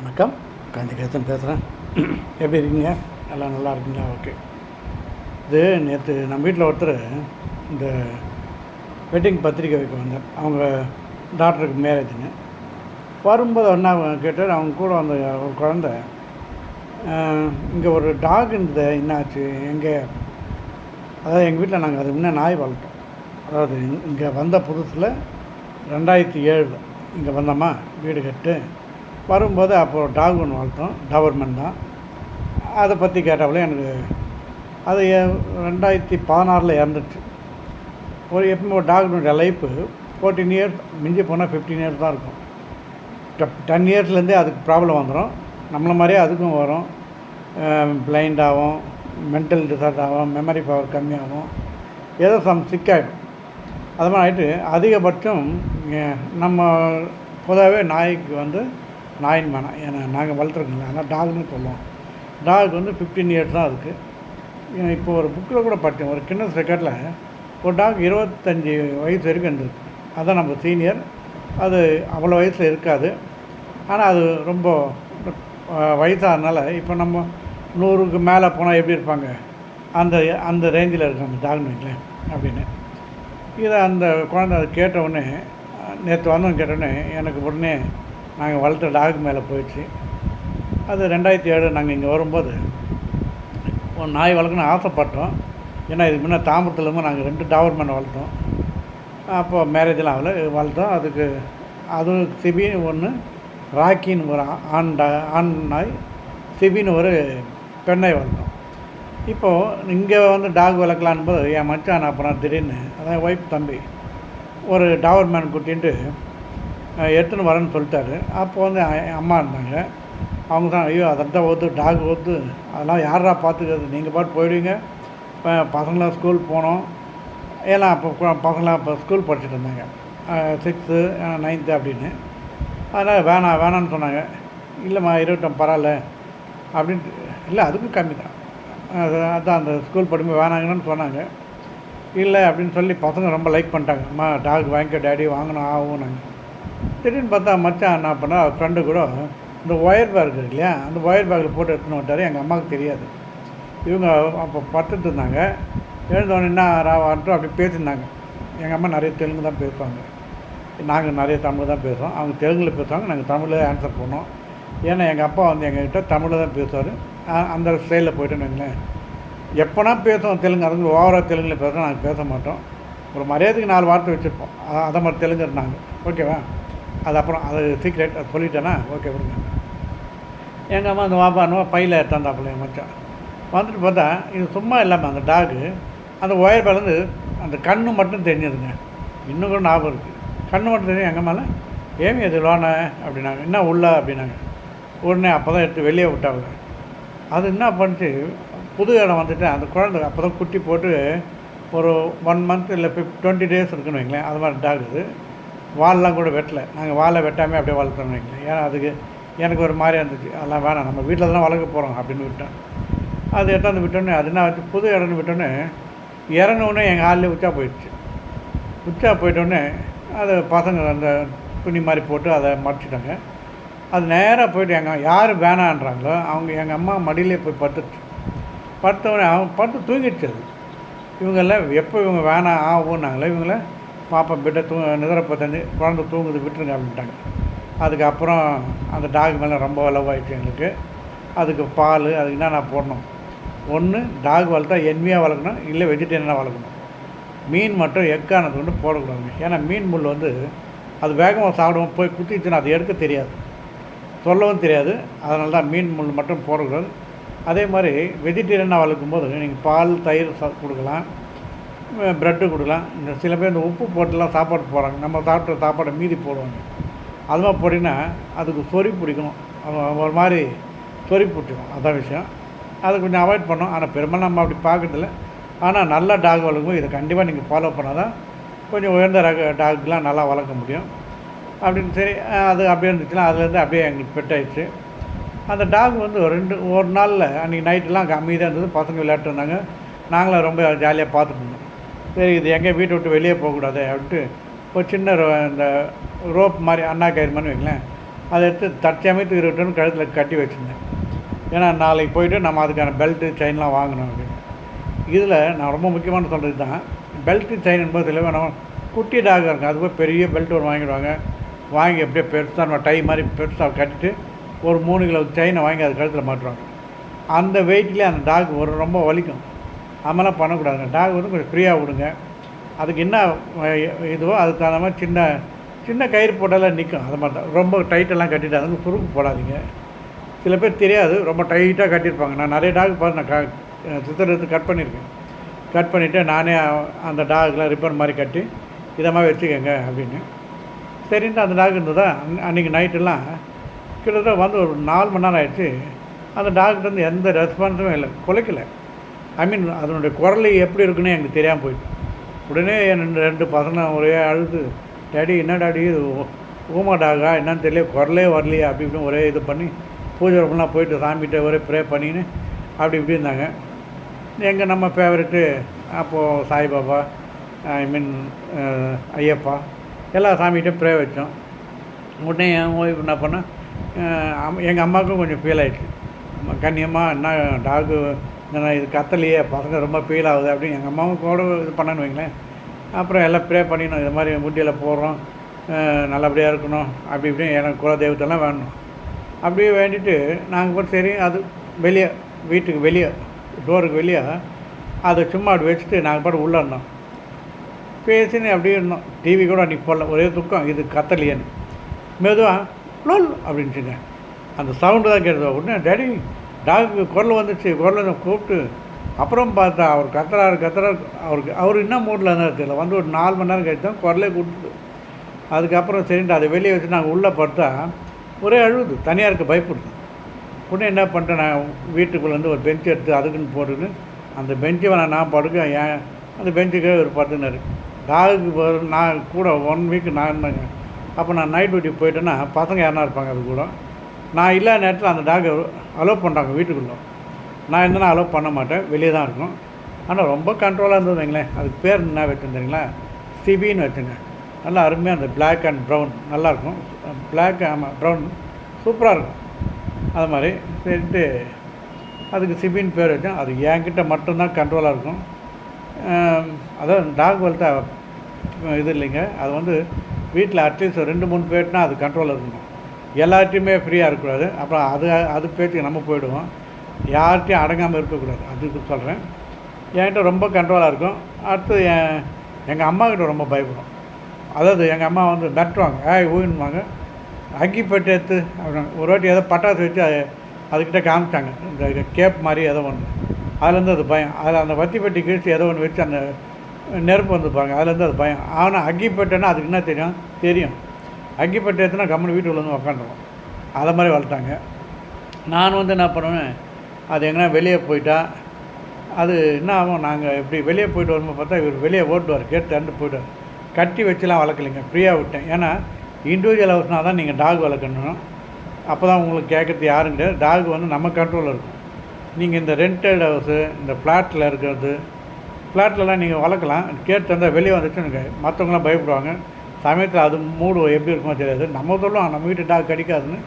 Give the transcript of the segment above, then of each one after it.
வணக்கம். காந்திகேதன் பேசுகிறேன் எப்படி இருக்கீங்க? எல்லாம் நல்லா இருக்கீங்களா? ஓகே. இது நேற்று நம்ம வீட்டில் ஒருத்தர் இந்த வெட்டிங் பத்திரிக்கை வைக்க வந்தார். அவங்க டாக்டருக்கு மேரேஜுங்க வரும்போது என்ன கேட்டார் அவங்க கூட வந்த ஒரு குழந்த இங்கே ஒரு டாக் இருந்தது என்னாச்சு எங்கே? அதாவது எங்கள் வீட்டில் நாங்கள் அது முன்னே நாய் வளர்த்தோம். அதாவது இங்கே வந்த புதுசில் ரெண்டாயிரத்தி ஏழில் இங்கே வந்தோமா வீடு கட்டு. வரும்போது அப்போது டாக் ஒன்று வளர்த்தோம் டவர்மெண்ட் தான். அதை பற்றி கேட்டாப்புல எனக்கு அது ரெண்டாயிரத்தி பதினாறில் இறந்துச்சு ஒரு எப்பவுமே ஒரு டாக்டருடைய லைஃப்பு ஃபோர்டீன் இயர்ஸ் மிஞ்சி போனால் ஃபிஃப்டீன் இயர்ஸ் தான் இருக்கும். டென் இயர்ஸ்லேருந்தே அதுக்கு ப்ராப்ளம் வந்துடும் நம்மளை மாதிரியே அதுக்கும் வரும். பிளைண்ட் ஆகும் மென்டல் டிசார்ட் ஆகும் மெமரி பவர் கம்மியாகும். ஏதோ சம் சிக்காயிடும் அது மாதிரி ஆகிட்டு அதிகபட்சம் நம்ம பொதுவாகவே நாய்க்கு வந்து நாயின் மேனா ஏன்னா நாங்கள் வளர்த்துருக்கோங்க ஆனால் டாக்னு சொல்லுவோம். டாக் வந்து ஃபிஃப்டீன் இயர்ஸ் தான் இருக்குது ஏன் இப்போ ஒரு புக்கில் கூட படித்தேன் ஒரு கின்னஸ் ரெக்கார்டில் ஒரு டாக் இருபத்தஞ்சி வயசு வரைக்கும் இருந்திருக்கு. அதான் நம்ம சீனியர் அது அவ்வளோ வயசில் இருக்காது. ஆனால் அது ரொம்ப வயசானதுனால இப்போ நம்ம நூறுக்கு மேலே போனால் எப்படி இருப்பாங்க? அந்த அந்த ரேஞ்சில் இருக்கு அந்த டாக்னு வைங்களேன் அப்படின்னு. இதை அந்த குழந்தை அதை கேட்ட உடனே நேற்று வந்தவங்க கேட்டவுடனே எனக்கு உடனே நாங்கள் வளர்த்த டாக் மேலே போயிடுச்சு. அது ரெண்டாயிரத்தி ஏழு நாங்கள் இங்கே வரும்போது ஒரு நாய் வளர்க்கணும்னு ஆசைப்பட்டோம். ஏன்னா இதுக்கு முன்னே தாம்பரத்துலேருந்து நாங்கள் ரெண்டு டாவர்மேன் வளர்த்தோம். அப்போ மேரேஜெலாம் ஆகல வளர்த்தோம். அதுக்கு அதுவும் சிபின்னு ஒன்று ராக்கின்னு ஒரு ஆ- ஆண் டா ஆண் நாய் சிபின்னு ஒரு பெண்ணை வளர்த்தோம். இப்போது இங்கே வந்து டாக் வளர்க்கலான்னு போது என் மச்சான் அப்புறம் திடீர்னு அதான் ஒய்ஃப் தம்பி ஒரு டாவர்மேன் கூட்டின்ட்டு எடுத்துன்னு வரேன்னு சொல்லிட்டாரு. அப்போ வந்து அம்மா இருந்தாங்க. அவங்க தான் ஐயோ அதான் ஓத்து டாக் ஓத்து அதெல்லாம் யாரா பார்த்துக்கிறது நீங்கள் பாட்டு போயிடுவீங்க. பசங்களாம் ஸ்கூல் போனோம். ஏன்னா அப்போ பசங்களாம் இப்போ ஸ்கூல் படிச்சுட்டு இருந்தாங்க. சிக்ஸ்த்து நைன்த்து அப்படின்னு. அதனால் வேணாம் வேணான்னு சொன்னாங்க. இல்லைம்மா இருக்கட்டும் பரவாயில்ல. அப்படின்ட்டு இல்லை அதுக்கும் கம்மி தான். அது அதான் அந்த ஸ்கூல் படிப்பு வேணாங்கன்னு சொன்னாங்க. இல்லை அப்படின்னு சொல்லி பசங்க ரொம்ப லைக் பண்ணிட்டாங்க. அம்மா டாக் வாங்கிக்க டேடி வாங்கணும் ஆகும் நாங்கள் திடீர்னு பார்த்தா மச்சான் என்ன பண்ணா ஃப்ரெண்டு கூட இந்த ஒயர் பேக் இருக்கு இல்லையா அந்த ஒயர் பேக்கில் போட்டு எடுத்துன்னு வந்துட்டார் எங்கள் அம்மாவுக்கு தெரியாது. இவங்க அப்போ படுத்துட்டு இருந்தாங்க. எழுந்தவொடனே என்ன ராவான்ட்டு அப்படி பேசியிருந்தாங்க. எங்கள் அம்மா நிறைய தெலுங்கு தான் பேசுவாங்க. நாங்கள் நிறைய தமிழ் தான் பேசுவோம். அவங்க தெலுங்கில் பேசுவாங்க நாங்கள் தமிழில் ஆன்சர் பண்ணோம் ஏன்னா எங்கள் அப்பா வந்து எங்ககிட்ட தமிழில் தான் பேசுவார். அந்த ஸ்டைலில் போயிட்டோன்னு வைங்களேன். எப்போனா பேசுவோம் தெலுங்கு அதுங்க ஓவராக தெலுங்கில் பேசுகிறோம் நாங்கள் பேச மாட்டோம். ஒரு மரியாதைக்கு நாலு வார்த்தை வச்சுருப்போம். அதை மாதிரி தெலுங்கு இருந்தாங்க ஓகேவா? அது அப்புறம் அது சீக்ரெட் அது சொல்லிட்டேன்னா ஓகே விடுங்க. எங்கள் அம்மா அந்த வாப்பானுவா பையில் எடுத்தாந்தாப்புல என் மச்சான். வந்துட்டு பார்த்தா இது சும்மா இல்லாமல் அந்த டாகு அந்த ஒயர் பேலேருந்து அந்த கண்ணு மட்டும் தெரிஞ்சதுங்க. இன்னும் கூட ஞாபகம் இருக்குது கண்ணு மட்டும் தெரியும் எங்கள் மேலே ஏமி அது லோனை அப்படின்னாங்க. என்ன உள்ள? அப்படின்னாங்க. உடனே அப்போ தான் எடுத்து வெளியே விட்டாங்க. அது என்ன பண்ணுச்சு புது இடம் வந்துட்டு அந்த குழந்தை அப்போ தான் குட்டி போட்டு ஒரு ஒன் மந்த் இல்லை ஃபிஃப் டுவெண்ட்டி டேஸ் இருக்குன்னு வைங்களேன் அது மாதிரி டாக் இது வால்லாம் கூட வெட்டலை. நாங்கள் வாழை வெட்டாமல் அப்படியே வளர்த்தோம்னு வைங்களேன். ஏன்னா அதுக்கு எனக்கு ஒரு மாதிரியாக இருந்துச்சு. அதெல்லாம் வேணாம் நம்ம வீட்டில் தான் வளர்க்க போகிறோம் அப்படின்னு விட்டேன் அது எட்டாந்து விட்டோன்னே அது என்ன புது இடம்னு விட்டோன்னே இறங்கினோடனே எங்கள் ஆள்லேயே உச்சா போயிடுச்சு. உச்சா போயிட்டோடனே அது பசங்க அந்த துணி மாதிரி போட்டு அதை மடிச்சிட்டாங்க. அது நேராக போயிட்டு எங்கள் யார் வேணான்றாங்களோ அவங்க எங்கள் அம்மா மடியிலே போய் படுத்துச்சு படுத்தவொடனே அவன் படுத்து தூங்கிடுச்சு அது. இவங்கெல்லாம் எப்போ இவங்க வேணாம் ஆகும்னாங்களோ இவங்கள பாப்பா பெட்டை தூ நிதிர பத்தஞ்சு குழந்தை தூங்குது விட்டுருங்க அப்படின்ட்டாங்க. அதுக்கப்புறம் அந்த டாக் மேலே ரொம்ப லவ் ஆயிடுச்சு எங்களுக்கு. அதுக்கு பால் அதுக்கு என்னென்ன போடணும்? ஒன்று டாக் வளர்த்தா என்மையாக வளர்க்கணும் இல்லை வெஜிடேரியனாக வளர்க்கணும். மீன் மட்டும் எக்கானது கொண்டு போடக்கூடாது ஏன்னா மீன் முள் வந்து அது வேகமாக சாப்பிடுவோம் போய் குத்திச்சுன்னா அது எடுக்க தெரியாது. சொல்லவும் தெரியாது. அதனால தான் மீன் முள் மட்டும் போடக்கூடாது. அதே மாதிரி வெஜிடேரியனாக வளர்க்கும்போது நீங்கள் பால் தயிர் கொடுக்கலாம். ப்ரெட்டு கொடுக்கலாம். இந்த சில பேர் இந்த உப்பு போட்டுலாம் சாப்பாடு போடுறாங்க. நம்ம சாப்பிட்ட சாப்பாடை மீதி போடுவாங்க. அது மாதிரி போட்டிங்கன்னா அதுக்கு சொறி பிடிக்கணும். ஒரு மாதிரி சொறி பிடிச்சிக்கும். அதான் விஷயம். அதை கொஞ்சம் அவாய்ட் பண்ணோம் ஆனால் பெரும்பாலும் நம்ம அப்படி பார்க்கறதில்ல. ஆனால் நல்ல டாக் வளர்க்கும். இதை கண்டிப்பாக நீங்கள் ஃபாலோ பண்ணால் தான் கொஞ்சம் உயர்ந்த ரக டாக்லாம் நல்லா வளர்க்க முடியும். அப்படின்னு சரி அது அப்படியே இருந்துச்சுன்னா அதுலேருந்து அப்படியே எங்களுக்கு பெட் ஆயிடுச்சு. அந்த டாக் வந்து ஒரு ரெண்டு ஒரு நாளில் அன்றைக்கி நைட்டெலாம் அமைதியாக இருந்தது. பசங்க விளையாட்டு இருந்தாங்க. நாங்களும் ரொம்ப ஜாலியாக பார்த்துட்டு இருந்தோம். சரி இது எங்கே வீட்டை விட்டு வெளியே போகக்கூடாது அப்படின்ட்டு ஒரு சின்ன ரோ- இந்த ரோப் மாதிரி அண்ணா கயிறு மாதிரி வைங்களேன். அதை எடுத்து தற்சமயத்துக்கு இருக்கட்டும்னு கழுத்தில் கட்டி வச்சுருந்தேன். ஏன்னா நாளைக்கு போயிட்டு நம்ம அதுக்கான பெல்ட்டு செயின்லாம் வாங்கணும் அப்படின்னு. இதில் நான் ரொம்ப முக்கியமான சொல்கிறது தான் பெல்ட்டு செயின் என்பது சில நம்ம குட்டி டாக் இருக்கும். அது போய் பெரிய பெல்ட் ஒரு வாங்கிடுவாங்க. வாங்கி அப்படியே பெருசாக நம்ம டை மாதிரி பெருசாக கட்டிட்டு ஒரு மூணு கிலோ செயினை வாங்கி அது கழுத்தில் மாட்டுவாங்க. அந்த வெயிட்லேயே அந்த டாக் ஒரு ரொம்ப வலிக்கும். அதெல்லாம் பண்ணக்கூடாதுங்க. டாக் வந்து கொஞ்சம் ஃப்ரீயாக விடுங்க. அதுக்கு என்ன இதுவோ அதுக்கு தகுந்த மாதிரி சின்ன சின்ன கயிறு போட்டாலே நிற்கும் அது மாதிரி தான். ரொம்ப டைட்டெல்லாம் கட்டிட்டு அதுக்கு சுருக்கு போடாதீங்க. சில பேர் தெரியாது. ரொம்ப டைட்டாக கட்டியிருப்பாங்க. நான் நிறைய டாக் பார்த்து நான் க சித்திரத்து கட் பண்ணியிருக்கேன். கட் பண்ணிவிட்டு நானே அந்த டாக்லாம் ரிப்பன் மாதிரி கட்டி இதை மாதிரி வச்சுக்கோங்க அப்படின்னு. சரின்ட்டு அந்த டாக் இருந்ததா? அன் அன்றைக்கி நைட்டெல்லாம் கிட்டத்தட்ட வந்து ஒரு நாலு மணி நேரம் ஆயிடுச்சு. அந்த டாக்டர் வந்து எந்த ரெஸ்பான்ஸும் இல்லை. குலைக்கலை. ஐ மீன் அதனுடைய குரல் எப்படி இருக்குன்னு எனக்கு தெரியாமல் போயிட்டு. உடனே என் ரெண்டு பசங்க ஒரே அழுது. டேடி என்ன டாடி? இது ஊ- டாகா என்னன்னு தெரியல. குரலே வரலையே. அப்படி இப்படின்னு ஒரே இது பண்ணி பூஜை ரூம்லாம் போயிட்டு சாமிகிட்ட ஒரே ப்ரே பண்ணின்னு அப்படி இப்படி இருந்தாங்க. எங்கள் நம்ம ஃபேவரெட்டு அப்போது சாய்பாபா ஐ மீன் ஐயப்பா எல்லா சாமிகிட்டையும் ப்ரே வச்சோம். உடனே என் ஒய்ஃப் என்ன பண்ணால் எங்கள் அம்மாவுக்கும் கொஞ்சம் ஃபீல் ஆயிடுச்சு. கண்ணியமாக கண்ணியம்மா என்ன டாகு என்ன இது கத்தலையே பசங்க ரொம்ப ஃபீல் ஆகுது அப்படின்னு எங்கள் அம்மாவும் கூட இது பண்ணேன்னு வைங்களேன். அப்புறம் எல்லாம் ப்ரே பண்ணிடணும் இது மாதிரி முட்டியில் போடுறோம் நல்லபடியாக இருக்கணும் அப்படி இப்படி எனக்கு குல தெய்வத்தெல்லாம் வேணும். அப்படியே வேண்டிட்டு நாங்கள் கூட சரி அது வெளியே வீட்டுக்கு வெளியே டோருக்கு வெளியே அதை சும்மா அப்படி வச்சுட்டு நாங்கள் பாட்டு உள்ளே இருந்தோம். பேசின்னு அப்படியே இருந்தோம். டிவி கூட அன்றைக்கி போடல ஒரே துக்கம் இது கத்தலையேன்னு. மெதுவாக லோல் அப்படின்ட்டுங்க. அந்த சவுண்டு தான் கேட்டது. உடனே டேடி டாக்கு குரல் வந்துச்சு குரல் கூப்பிட்டு அப்புறம் பார்த்தா அவர் கத்துறாரு கத்துறாரு. அவருக்கு அவர் என்ன மூடில் இருந்தால் தெரியல. வந்து ஒரு நாலு மணி நேரம் கழிச்சு தான் குரலே கொடுத்துது அதுக்கப்புறம் சரின்ட்டு அதை வெளியே வச்சு நாங்கள் உள்ளே பார்த்தா ஒரே அழுகுது. தனியாக இருக்க பயப்படுது. உடனே என்ன பண்ணிட்டேன் நான் வீட்டுக்குள்ளேருந்து ஒரு பெஞ்ச் எடுத்து அதுக்குன்னு போட்டுன்னு அந்த பெஞ்சை நான் நான் படுக்க ஏன் அந்த பெஞ்சுக்கே ஒரு பத்துனாரு டாகுக்கு நான் கூட ஒன் வீக் நான் இருந்தேங்க. அப்போ நான் நைட் டியூட்டி போயிட்டேன்னா பசங்க யாருனா இருப்பாங்க அது கூட. நான் இல்லாத நேரத்தில் அந்த டாகை அலோவ் பண்ணுறாங்க வீட்டுக்குள்ளே. நான் இருந்தேன்னா அலோவ் பண்ண மாட்டேன் வெளியே தான் இருக்கும் ஆனால் ரொம்ப கண்ட்ரோலாக இருந்தது வைங்களேன் அதுக்கு பேர் என்ன வச்சுருந்தீங்களா சிபின்னு வச்சுங்க நல்லா அருமையாக அந்த பிளாக் அண்ட் ப்ரௌன் நல்லாயிருக்கும். பிளாக் ஆமாம் ப்ரௌன் சூப்பராக இருக்கும். அது மாதிரி சரிட்டு அதுக்கு சிபின்னு பேர் வச்சோம் அது என்கிட்ட மட்டும்தான் கண்ட்ரோலாக இருக்கும். அதான் டாக் வளர்த்தா இது இல்லைங்க. அது வந்து வீட்டில் அட்லீஸ்ட் ரெண்டு மூணு பேர்னா அது கண்ட்ரோலாக இருக்கணும். எல்லார்ட்டையுமே ஃப்ரீயாக இருக்கக்கூடாது. அப்புறம் அது அது பேத்துக்கு நம்ம போயிடுவோம். யார்கிட்டையும் அடங்காமல் இருக்கக்கூடாது. அதுக்கு சொல்கிறேன் என்கிட்ட ரொம்ப கண்ட்ரோலாக இருக்கும். அடுத்து என் எங்கள் அம்மாக்கிட்ட ரொம்ப பயப்படும். அதாவது எங்கள் அம்மா வந்து நட்டுவாங்க ஏய் ஊயின்வாங்க அக்கிப்பட்டு எடுத்து அப்படின்னு ஒரு வாட்டி ஏதோ பட்டாசு வச்சு அது அதுக்கிட்ட காமிச்சாங்க இந்த கேப் மாதிரி ஏதோ ஒன்று அதுலேருந்து அது பயம். அதில் அந்த வத்தி பெட்டி கிழிச்சு ஏதோ ஒன்று வச்சு அந்த நெருப்பு வந்துப்பாங்க அதுலேருந்து அது பயம். ஆனால் அக்கிப்பட்டுன்னா அதுக்கு என்ன தெரியும்? தெரியும். அக்கிப்பட்டு எடுத்துனா கம்மன் வீட்டுக்குள்ள வந்து உக்காந்துருவோம். அதை மாதிரி வளர்த்தாங்க. நான் வந்து என்ன பண்ணுவேன் அது எங்கன்னா வெளியே போயிட்டா அது என்ன ஆகும் நாங்கள் இப்படி வெளியே போயிட்டு வரும்போது பார்த்தா இவர் வெளியே ஓட்டுவார் கேட்டு திறந்து போயிடுவார். கட்டி வச்சுலாம் வளர்க்கலைங்க ஃப்ரீயாக விட்டேன். ஏன்னா இண்டிவிஜுவல் ஹவுஸ்னால் தான் நீங்கள் டாக் வளர்க்கணும். அப்போ தான் உங்களுக்கு கேட்குறது யாரும் கிடையாது டாக் வந்து நம்ம கண்ட்ரோலில் இருக்கும். நீங்கள் இந்த ரெண்டட் ஹவுஸு இந்த ஃப்ளாட்டில் இருக்கிறது ஃப்ளாட்லலாம் நீங்கள் வளர்க்கலாம். கேட்டு தந்தால் வெளியே வந்துச்சுன்னு மற்றவங்களாம் பயப்படுவாங்க. சமயத்தில் அது மூடு எப்படி இருக்குமோ தெரியாது. நம்ம சொல்லுவோம் நம்ம வீட்டு டாக் கடிக்காதுன்னு.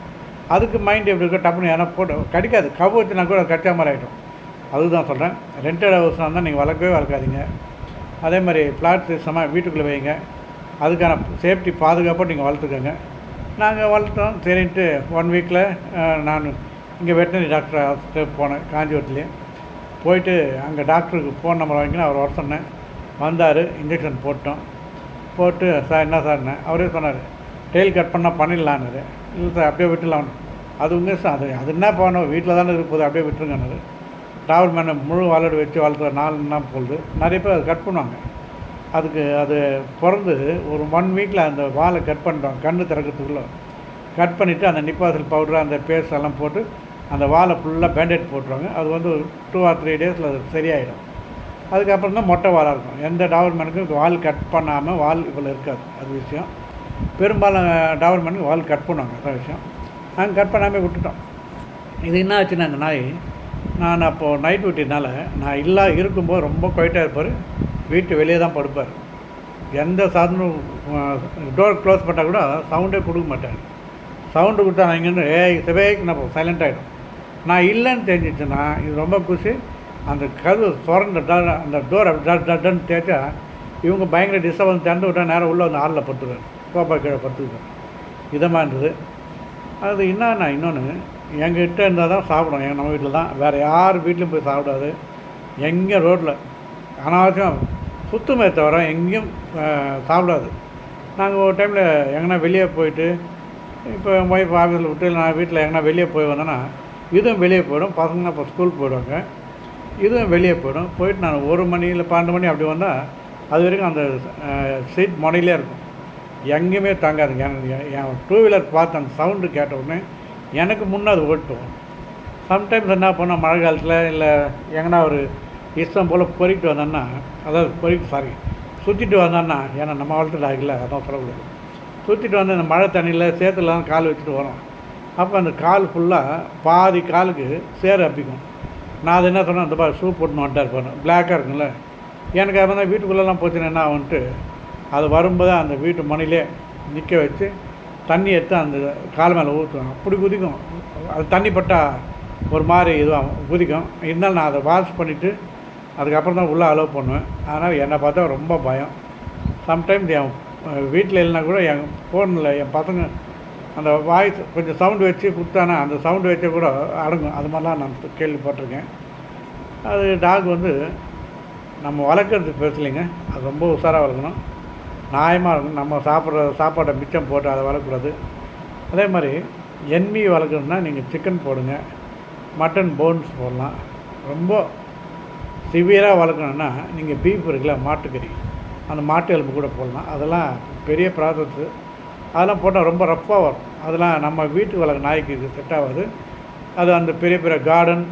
அதுக்கு மைண்ட் எப்படி இருக்கோ டப்புன்னு ஏன்னா போட்டு கடிக்காது. கவு வச்சுனா கூட கடிச்சா மாதிரி ஆகிட்டோம் அதுதான் சொல்கிறேன் ரெண்டட் ஹவுஸ்னால் இருந்தால் நீங்கள் வளர்க்கவே வளர்க்காதீங்க. அதே மாதிரி ஃப்ளாட் சிஸ்டமாக வீட்டுக்குள்ளே வைங்க. அதுக்கான சேஃப்டி பாதுகாப்பாக நீங்கள் வளர்த்துக்கோங்க. நாங்கள் வளர்த்தோம். சரின்ட்டு ஒன் வீக்கில் நான் இங்கே வெட்டினரி டாக்டர் ஹாஸ்பிட்டல் போனேன் காஞ்சிபுரத்துலேயே. போயிட்டு அங்கே டாக்டருக்கு ஃபோன் நம்பர் வாங்கினா அவர் வர சொன்னேன். வந்தார். இன்ஜெக்ஷன் போட்டோம். போட்டு சார் என்ன சார்னு அவரே சொன்னார். டெய்ல் கட் பண்ணால் பண்ணிடலான்னு இல்லை சார் அப்படியே விட்டுலாம் அது உங்க சார்? அது அது என்ன பண்ணணும்? வீட்டில் தானே இருப்போது அப்படியே விட்டுருங்கன்னாரு. டிராவல் மேனை முழு வாலோடு வச்சு வளர்த்துற நாலுன்னா போகுது நிறைய பேர் அதை கட் பண்ணுவாங்க. அதுக்கு அது பிறந்து ஒரு ஒன் வீக்கில் அந்த வாலை கட் பண்ணுறோம் கண்ணு திறக்கிறதுக்குள்ளே. கட் பண்ணிவிட்டு அந்த நிப்பாசல் பவுடர் அந்த பேஸ்ட் எல்லாம் போட்டு அந்த வாலை ஃபுல்லாக பேண்டேட் போட்டுருவாங்க. அது வந்து ஒரு டூ ஆர் த்ரீ டேஸில் அது சரியாயிடும். அதுக்கப்புறம் தான் மொட்டை வாலாக இருக்கும். எந்த டாவர்மேனுக்கும் வால் கட் பண்ணாமல் வால் இவ்வளோ இருக்காது. அது விஷயம். பெரும்பாலும் டாவர்மேனுக்கு வால் கட் பண்ணுவாங்க. அதான் விஷயம். நாங்கள் கட் பண்ணாமல் விட்டுட்டோம். இது என்ன ஆச்சுன்னா அந்த நாய் நான் அப்போது நைட் விட்டினால நான் இல்லா இருக்கும்போது ரொம்ப குவைட்டாக இருப்பார். வீட்டு வெளியே தான் படுப்பார். எந்த சாதனும் டோர் க்ளோஸ் பண்ணால் கூட சவுண்டே கொடுக்க மாட்டார். சவுண்டு கொடுத்தா நான் இங்கேருந்து ஏய் நான் சைலண்ட் ஆகிடும் நான் இல்லைன்னு தெரிஞ்சிச்சுன்னா இது ரொம்ப குஷி. அந்த கதவு திறந்த ட- அந்த டோர் டன்னு தேய்ச்சா இவங்க பயங்கர டிஸ்டர்பன்ஸ் திறந்து விட்டா நேரம் உள்ளே வந்து ஆளில் படுத்துருவேன் சோஃபா கீழே படுத்துக்குவேன் இதமாக இருந்தது. அது என்னன்னா இன்னொன்று எங்ககிட்ட இருந்தால் தான் சாப்பிடும். எங்கள் நம்ம வீட்டில் தான். வேறு யார் வீட்லையும் போய் சாப்பிடாது. எங்கே ரோட்டில் அனாவசியம் சுத்தமே தவிர எங்கேயும் சாப்பிடாது. நாங்கள் ஒரு டைமில் எங்கன்னா வெளியே போயிட்டு இப்போ என் ஒய்ஃப் ஆஃபீஸில் விட்டு நான் வீட்டில் எங்கன்னா வெளியே போய் வந்தேன்னா இதுவும் வெளியே போயிடும். பசங்க இப்போ ஸ்கூல் போயிடுவாங்க. இதுவும் வெளியே போயிடும். போயிட்டு நான் ஒரு மணி இல்லை பன்னெண்டு மணி அப்படி வந்தால் அது வரைக்கும் அந்த சீட் முனையிலே இருக்கும். எங்கேயுமே தாங்காதுங்க என் என் டூ வீலர் பார்த்து அந்த சவுண்டு கேட்ட உடனே எனக்கு முன்னே அது ஓட்டும் சம்டைம்ஸ் என்ன பண்ணோம் மழை காலத்தில் இல்லை எங்கன்னா ஒரு இஷ்டம் போல் பொறிக்கிட்டு வந்தேன்னா அதாவது பொறிக்கு சாரி சுற்றிட்டு வந்தேன்னா ஏன்னா நம்ம வளர்த்துட்டு ஆகல அதான் சொல்லக்கூடாது. சுற்றிட்டு வந்து இந்த மழை தண்ணியில் சேத்துலாம் கால் வச்சுட்டு வரோம். அப்போ அந்த கால் ஃபுல்லாக பாதி காலுக்கு சேறு அப்பிக்கும். நான் அது என்ன சொன்னேன் அந்த பாரு ஷூ போட்டுன்னு வந்துட்டார் பாருங்க பிளாக்காக இருக்குல்ல எனக்கு அப்போ தான் வீட்டுக்குள்ளெல்லாம் போச்சுன்னா என்ன ஆகுன்ட்டு அது வரும்போது அந்த வீட்டு மணிலே நிற்க வச்சு தண்ணி எடுத்து அந்த கால் மேலே ஊற்றுவேன் அப்படி குதிக்கும். அது தண்ணி பட்டால் ஒரு மாதிரி இதுவாகும் குதிக்கும். இருந்தாலும் நான் அதை வாஷ் பண்ணிவிட்டு அதுக்கப்புறம் தான் உள்ளே அலோவ் பண்ணுவேன். அதனால் என்னை பார்த்தா ரொம்ப பயம். சம்டைம்ஸ் என் வீட்டில் இல்லைனா கூட என் ஃபோனில் என் பசங்க அந்த வாய்ஸ் கொஞ்சம் சவுண்டு வச்சு கொடுத்தானா அந்த சவுண்டு வச்சு கூட அடங்கும். அது மாதிரிலாம் நான் கேள்விப்பட்டிருக்கேன். அது டாக் வந்து நம்ம வளர்க்குறது பேசலைங்க. அது ரொம்ப உஷாராக வளர்க்கணும். நியாயமாக இருக்கணும். நம்ம சாப்பிட்ற சாப்பாட்டை மிச்சம் போட்டு அதை வளர்க்கக்கூடாது. அதே மாதிரி என்மி வளர்க்கணுன்னா நீங்கள் சிக்கன் போடுங்க. மட்டன் போன்ஸ் போடலாம். ரொம்ப சிவியராக வளர்க்கணுன்னா நீங்கள் பீஃப் இருக்குல்ல மாட்டுக்கறி. அந்த மாட்டு எலும்பு கூட போடலாம். அதெல்லாம் பெரிய ப்ராசஸ்ஸு அதெல்லாம் போட்டால் ரொம்ப ரஃப்பாக வரும். அதெல்லாம் நம்ம வீட்டு வளர்க்க நாய்க்கு இது செட் ஆகாது. அது அந்த பெரிய பெரிய கார்டன்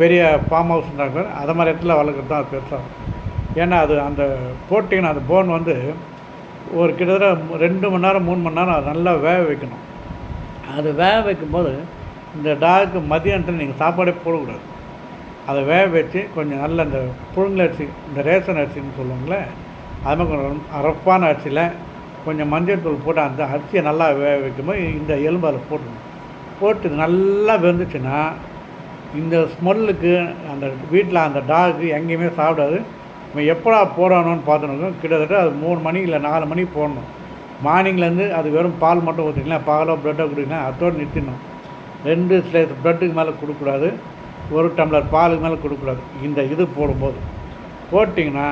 பெரிய ஃபார்ம் ஹவுஸ்ன்றாங்க அதை மாதிரி இடத்துல வளர்க்குறது தான் அது பெருசாக ஏன்னா அது அந்த போட்டிங்கன்னா அந்த போன் வந்து ஒரு கிட்டத்தட்ட ரெண்டு மணி நேரம் மூணு மணி நேரம் அது நல்லா வேக வைக்கணும். அது வேக வைக்கும்போது இந்த டாக்கு மதியானத்தில் நீங்கள் சாப்பாடே போடக்கூடாது. அதை வேக வச்சு கொஞ்சம் நல்ல இந்த புழுங்கல் அரிசி இந்த ரேஷன் அரிசின்னு சொல்லுவாங்களே அது மாதிரி கொஞ்சம் அரப்பான அரிசியில் கொஞ்சம் மஞ்சள் தூள் போட்டு அந்த அரிசியை நல்லா வேக வைக்கும்போது இந்த எலும்பு அதில் போட்டுடணும் போட்டு நல்லா வெந்துச்சுன்னா இந்த ஸ்மெல்லுக்கு அந்த வீட்டில் அந்த டாகு எங்கேயுமே சாப்பிடாது. நம்ம எப்படா போடணும்னு பார்த்துருக்கோம் கிட்டத்தட்ட அது மூணு மணி இல்லை நாலு மணிக்கு போடணும். மார்னிங்லேருந்து அது வெறும் பால் மட்டும் ஊற்றிக்கலாம் பாலோ ப்ரெட்டோ கொடுக்கலாம் அதோடு நிறுத்திடணும். ரெண்டு ஸ்லைஸ் ப்ரெட்டுக்கு மேலே கொடுக்கக்கூடாது. ஒரு டம்ளர் பாலுக்கு மேலே கொடுக்கக்கூடாது. இந்த இது போடும்போது போட்டிங்கன்னா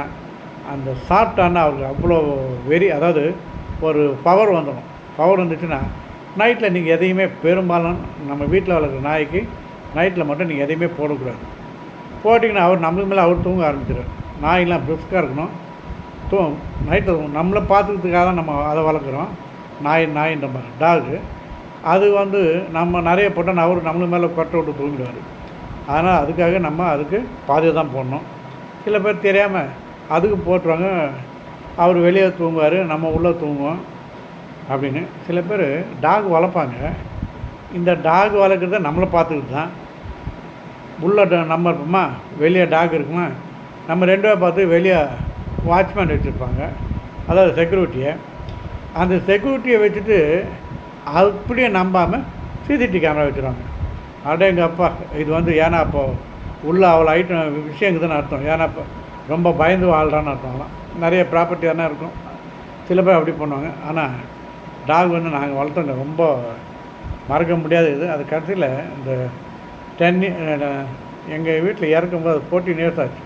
அந்த சாப்பிட்டான்னா அவருக்கு அவ்வளோ வெறி அதாவது ஒரு பவர் வந்துடும் பவர் வந்துச்சுன்னா நைட்டில் நீங்கள் எதையுமே பெரும்பாலும் நம்ம வீட்டில் வளர்க்குற நாய்க்கு நைட்டில் மட்டும் நீங்கள் எதையுமே போடக்கூடாது. போட்டிங்கன்னா அவர் நம்மளுக்கு மேலே அவர் தூங்க ஆரம்பிச்சிடும் நாயெல்லாம் பிரிஸ்காக இருக்கணும். தூ நைட்டில் நம்மளை பார்த்துக்கிறதுக்காக தான் நம்ம அதை வளர்க்குறோம். நாய் நாயின்ற மாதிரி. டாகு அது வந்து நம்ம நிறைய போட்டால் அவர் நம்மளுக்கு மேலே கொட்டை விட்டு தூங்கிடுவார். அதனால் அதுக்காக நம்ம அதுக்கு பாதி தான் போடணும். சில பேர் தெரியாமல் அதுக்கு போட்டுருவாங்க. அவர் வெளியே தூங்குவார் நம்ம உள்ளே தூங்குவோம் அப்படின்னு. சில பேர் டாக் வளர்ப்பாங்க. இந்த டாக் வளர்க்குறத நம்மளை பார்த்துக்கிட்டு தான். உள்ள ட- நம்ம இருப்போமா? வெளியே டாக் இருக்குமா? நம்ம ரெண்டு பேர் பார்த்து வெளியே வாட்ச்மேன் வச்சுருப்பாங்க. அதாவது செக்யூரிட்டியை. அந்த செக்யூரிட்டியை வச்சுட்டு அப்படியே நம்பாமல் சிசிடிவி கேமரா வச்சுருவாங்க. அடேங்கப்பா இது வந்து ஏன்னா அப்போ உள்ள அவ்வளோ ஐட்டம் விஷயம் அர்த்தம். ஏன்னா இப்போ ரொம்ப பயந்து வாழ்கிறான்னு அர்த்தம்லாம் நிறைய ப்ராப்பர்ட்டி தானே இருக்கும். சில பேர் அப்படி பண்ணுவாங்க. ஆனால் டாக் வந்து நாங்கள் வளர்த்தோங்க ரொம்ப மறக்க முடியாத இது. அது கடைசியில் இந்த டென் எங்கள் வீட்டில் இறக்கும்போது அது ஃபோர்டீன் இயர்ஸ் ஆச்சு.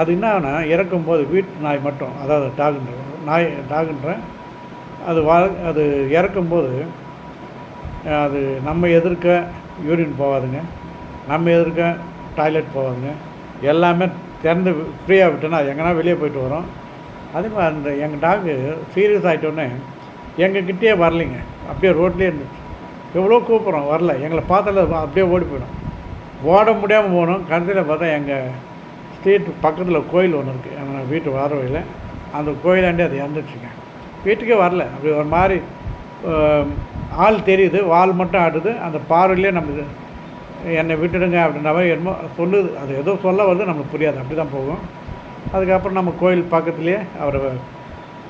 அது என்ன இறக்கும்போது வீட்டு நாய் மட்டும் அதாவது டாகுன்ற நாய் டாகுன்ற அது வா அது இறக்கும்போது அது நம்ம எதிர்க்க யூரின் போகாதுங்க. நம்ம எதிர்க்க டாய்லெட் போகாதுங்க. எல்லாமே திறந்து ஃப்ரீயாக விட்டோன்னா எங்கன்னா வெளியே போயிட்டு வரும். அதே மாதிரி அந்த எங்கள் டாக்கு சீரியஸ் ஆகிட்டோன்னே எங்கள் கிட்டேயே வரலைங்க. அப்படியே ரோட்லேயே இருந்துச்சு. எவ்வளோ கூப்பிட்றோம் வரல. எங்களை பார்த்தால அப்படியே ஓடி போயிடும். ஓட முடியாமல் போனோம். கடைசியில் பார்த்தா எங்கள் ஸ்ட்ரீட் பக்கத்தில் கோயில் ஒன்று இருக்குது எங்கள் வீட்டு வாரவையில் அந்த கோயிலாண்டே அது இறந்துச்சுங்க வீட்டுக்கே வரல. அப்படி ஒரு மாதிரி ஆள் தெரியுது. வால் மட்டும் ஆடுது அந்த பார்வையிலே நமக்கு என்னை விட்டுடுங்க அப்படின்ற மாதிரி என்னமோ சொல்லுது. அது ஏதோ சொல்ல வருது நமக்கு புரியாது. அப்படி தான் போகும். அதுக்கப்புறம் நம்ம கோயில் பக்கத்துலேயே அவரை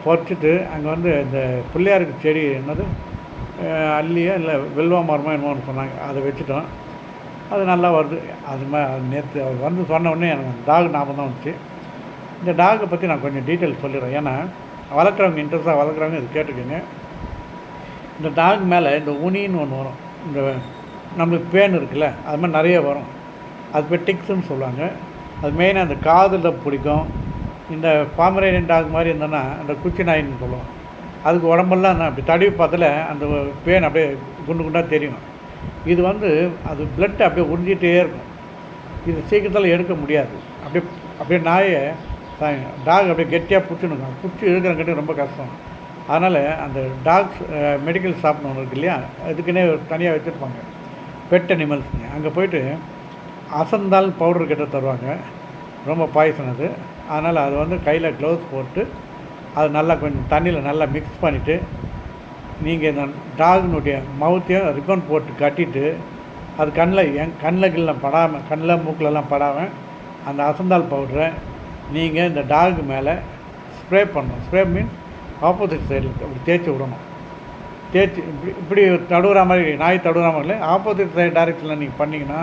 பொறிச்சிட்டு அங்கே வந்து இந்த பிள்ளையாருக்கு செடி என்னது அள்ளியோ இல்லை வெல்வா மரமோ என்னமோ சொன்னாங்க. அதை வச்சுட்டோம். அது நல்லா வருது. அது மாதிரி நேற்று அவர் வந்து சொன்ன எனக்கு அந்த டாக் ஞாபகம் தான் வந்துச்சு. இந்த டாகை பற்றி நான் கொஞ்சம் டீட்டெயில் சொல்லிடுறேன். ஏன்னா வளர்க்குறவங்க இன்ட்ரெஸ்ட்டாக வளர்க்குறவங்க இது கேட்டுக்கோங்க இந்த டாக் மேலே இந்த உனின்னு ஒன்று வரும். இந்த நம்மளுக்கு பேன் இருக்குல்ல அது மாதிரி நிறைய வரும். அது பேர் டிக்ஸுன்னு சொல்லுவாங்க. அது மெயினாக அந்த காதில் பிடிக்கும். இந்த பாமரேனியன் டாக் மாதிரி இருந்தோன்னா அந்த குச்சி நாயின்னு சொல்லுவோம். அதுக்கு உடம்பெல்லாம் நான் அப்படி தடவி பார்த்தால அந்த பேன் அப்படியே குண்டு குண்டாக தெரியும். இது வந்து அது பிளட் அப்படியே உறிஞ்சிட்டே இருக்கும். இது சீக்கிரத்தில் எடுக்க முடியாது. அப்படியே அப்படியே நாயை டாக் அப்படியே கெட்டியாக பிடிச்சிருக்கும் பிடிச்சி இழுக்கிறங்காட்டி ரொம்ப கஷ்டம். அதனால் அந்த டாக்ஸ் மெடிக்கல் ஷாப்னு ஒன்று இருக்கு இல்லையா? அதுக்குன்னே தனியாக வச்சுருப்பாங்க. பெட் அனிமல்ஸுங்க அங்கே போயிட்டு அசந்தால் பவுடர் கிட்ட தருவாங்க. ரொம்ப பாய்சன் அது அதனால் அது வந்து கையில் க்ளவுஸ் போட்டு அது நல்லா கொஞ்சம் தண்ணியில் நல்லா மிக்ஸ் பண்ணிவிட்டு நீங்கள் இந்த டாகினுடைய மவுத்தையும் ரிப்பன் போட்டு கட்டிட்டு அது கண்ணில் என் கண்ணில் கிண்ணில் படாமல் கண்ணில் மூக்கிலலாம் படாமல் அந்த அசந்தால் பவுடரை நீங்கள் இந்த டாக் மேலே ஸ்ப்ரே பண்ணணும். ஸ்ப்ரே மீன்ஸ் ஆப்போசிட் சைடில் அப்படி தேய்ச்சி விடணும். தேய்ச்சி இப்படி இப்படி தடுவுற மாதிரி நாய் தடுவுற மாதிரி இல்லை. ஆப்போசிட் சைடு டைரக்ஷனில் நீங்கள் பண்ணிங்கன்னா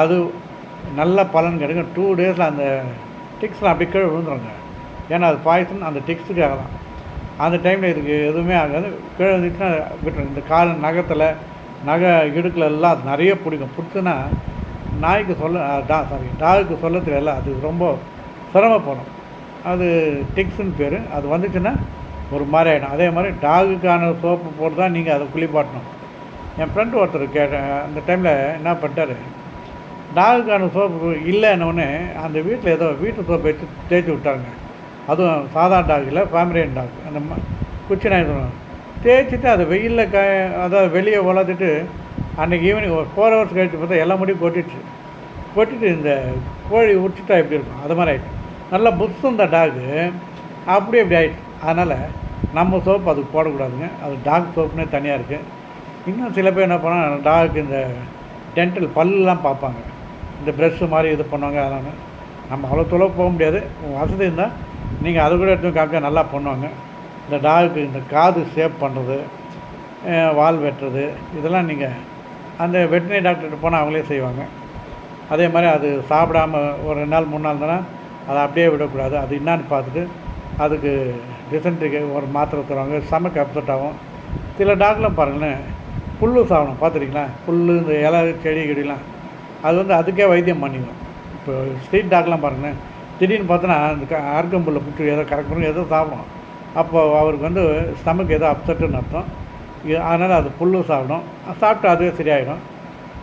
அது நல்ல பலன் கிடைக்கும். டூ டேஸில் அந்த டிக்ஸ்லாம் அப்படி கீழே விழுந்துருங்க. ஏன்னா அது பாய்சன் அந்த டிக்ஸுக்காக தான். அந்த டைமில் இதுக்கு எதுவுமே ஆகாது. கீழே வந்துச்சுன்னா விட்டுருங்க. இந்த கால் நகத்தில் நகை இடுக்கில் எல்லாம் அது நிறைய பிடிக்கும். பிடிச்சுன்னா நாய்க்கு சொல்ல டா சாரி டாகுக்கு சொல்ல தெரியல அது ரொம்ப சிரமப்படும். அது டிக்ஸுன்னு பேர். அது வந்துச்சுன்னா ஒரு மாதிரி ஆகிடும் அதே மாதிரி டாகுக்கான சோப்பு போட்டு தான் நீங்கள் அதை குளிப்பாட்டணும் என் ஃப்ரெண்டு ஒருத்தர் கேட்டேன் அந்த டைமில் என்ன பண்ணிட்டாரு? டாகுக்கான சோப்பு இல்லைன்னொன்னே அந்த வீட்டில் ஏதோ வீட்டு சோப்பு வச்சு தேய்ச்சி விட்டாங்க. அதுவும் சாதா டாக் இல்லை ஃபேமிலியன் டாக். அந்த குச்சி நாய் தேய்ச்சிட்டு அதை வெயிலில் க அதாவது வெளியே வளர்த்துட்டு அன்றைக்கி ஈவினிங் ஒரு ஃபோர் ஹவர்ஸ் கழிச்சு பார்த்தா எல்லா முடியும் கொட்டிடுச்சு. கொட்டிட்டு இந்த கோழி உடிச்சிட்டா எப்படி இருக்கும்? அது மாதிரி ஆகிடுச்சு நல்லா புஷ் இந்த டாகு அப்படியே இப்படி ஆகிட்டு அதனால் நம்ம சோப்பு அதுக்கு போடக்கூடாதுங்க. அது டாக் சோப்புனே தனியாக இருக்குது இன்னும் சில பேர் என்ன பண்ணால் டாகுக்கு இந்த டென்டல் பல்லாம் பார்ப்பாங்க. இந்த ப்ரெஷ்ஷு மாதிரி இது பண்ணுவாங்க அதெல்லாம் நம்ம அவ்வளோ தொலை போக முடியாது. வசதி இருந்தால் நீங்கள் அதை கூட எடுத்து காமிச்சா நல்லா பண்ணுவாங்க. இந்த டாகுக்கு இந்த காது ஷேப் பண்ணுறது வால் வெட்டுறது இதெல்லாம் நீங்கள் அந்த வெட்டினரி டாக்டர்கிட்ட போனால் அவங்களே செய்வாங்க. அதே மாதிரி அது சாப்பிடாம ஒரு ரெண்டு நாள் மூணு நாள் தானே அதை அப்படியே விடக்கூடாது. அது என்னான்னு பார்த்துட்டு அதுக்கு டிசன்ட்ரிக்கு ஒரு மாத்திரை தருவாங்க ஸ்டமக் அப்செட் ஆகும். சில டாக்லாம் பாருங்களேன் புல் சாப்பிடணும் பார்த்துருக்கீங்களா புல்லு இந்த இலை செடி கடிலாம். அது வந்து அதுக்கே வைத்தியம் பண்ணிடும் இப்போ ஸ்ட்ரீட் டாக்லாம் பாருங்களேன் திடீர்னு பார்த்தோன்னா அந்த க அருகம்புல்ல புட்டு ஏதோ கரெக்ட் பண்ணி ஏதோ சாப்பிடும் அப்போ அவருக்கு வந்து ஸ்டமக் ஏதோ அப்செட்டுன்னு அர்த்தம். அதனால் அது புல்லு சாப்பிடும் சாப்பிட்டு அதுவே சரியாயிடும்.